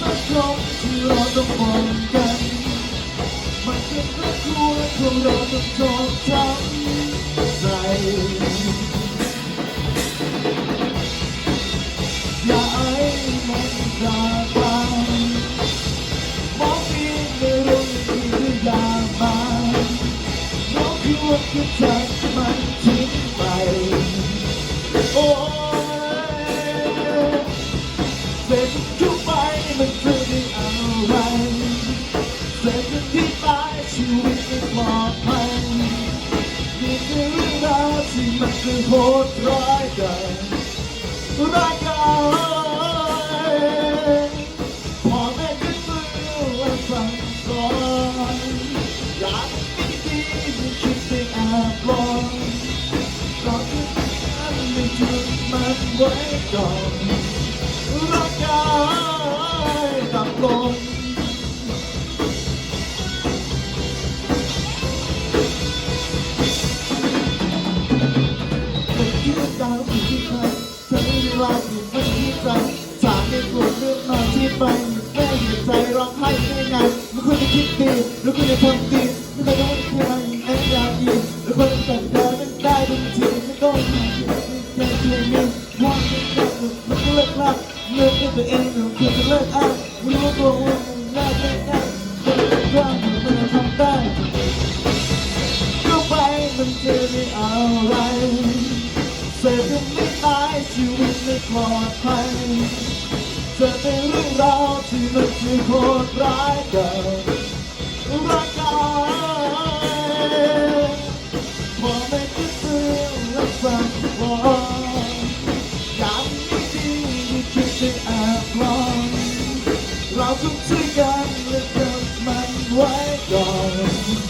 สักครั้งที่เราต้องมองกัน มันเป็นครอบครัวของเราต้องจอจำใจอย่าให้มันจากไปมองเพียงในร่มที่ยามาน้องคือว่าคืจักมันทิ้งไปโอ้ยเป็นทุก มันจะได้อะไรเสร็จที่ตายชีวิตไม่ปลอดภัยนี่คือเรื่องราวที่มันคือโหดร้ายกินรักกันพ่อแม่ก็ซื้อและสั่งสอนอยากมีดีไม่คิดไม่แอบลองก็คือฉันไม่จุดมันไว้ก่อน ไม่ควรจะคิดดีแล้วควรจะทำดีไม่ต้องให้ใครแอบอยากดีแล้วควรจะแต่งงานไม่ได้บางทีไม่ต้องหาที่แค่เพียงมีว่าไม่ได้มันก็เลิกลักเลิกกับตัวเองหรือควรจะเลิกอ้างไม่รู้ตัวว่ามันแรกไม่ได้คนเป็นร่างมันจะทำได้ก็ไปมันจะได้อาอะไรเสร็จยังไม่ตายชีวิตไม่ปลอดภัยจะเป็น เราที่มันคือโหร้ายกับร่างกายพอไม่คิดถึงรักสักวันยังไม่ดีที่คิดจะแอบลองเราต้องช่วยกันและเกมันไว้ก่อน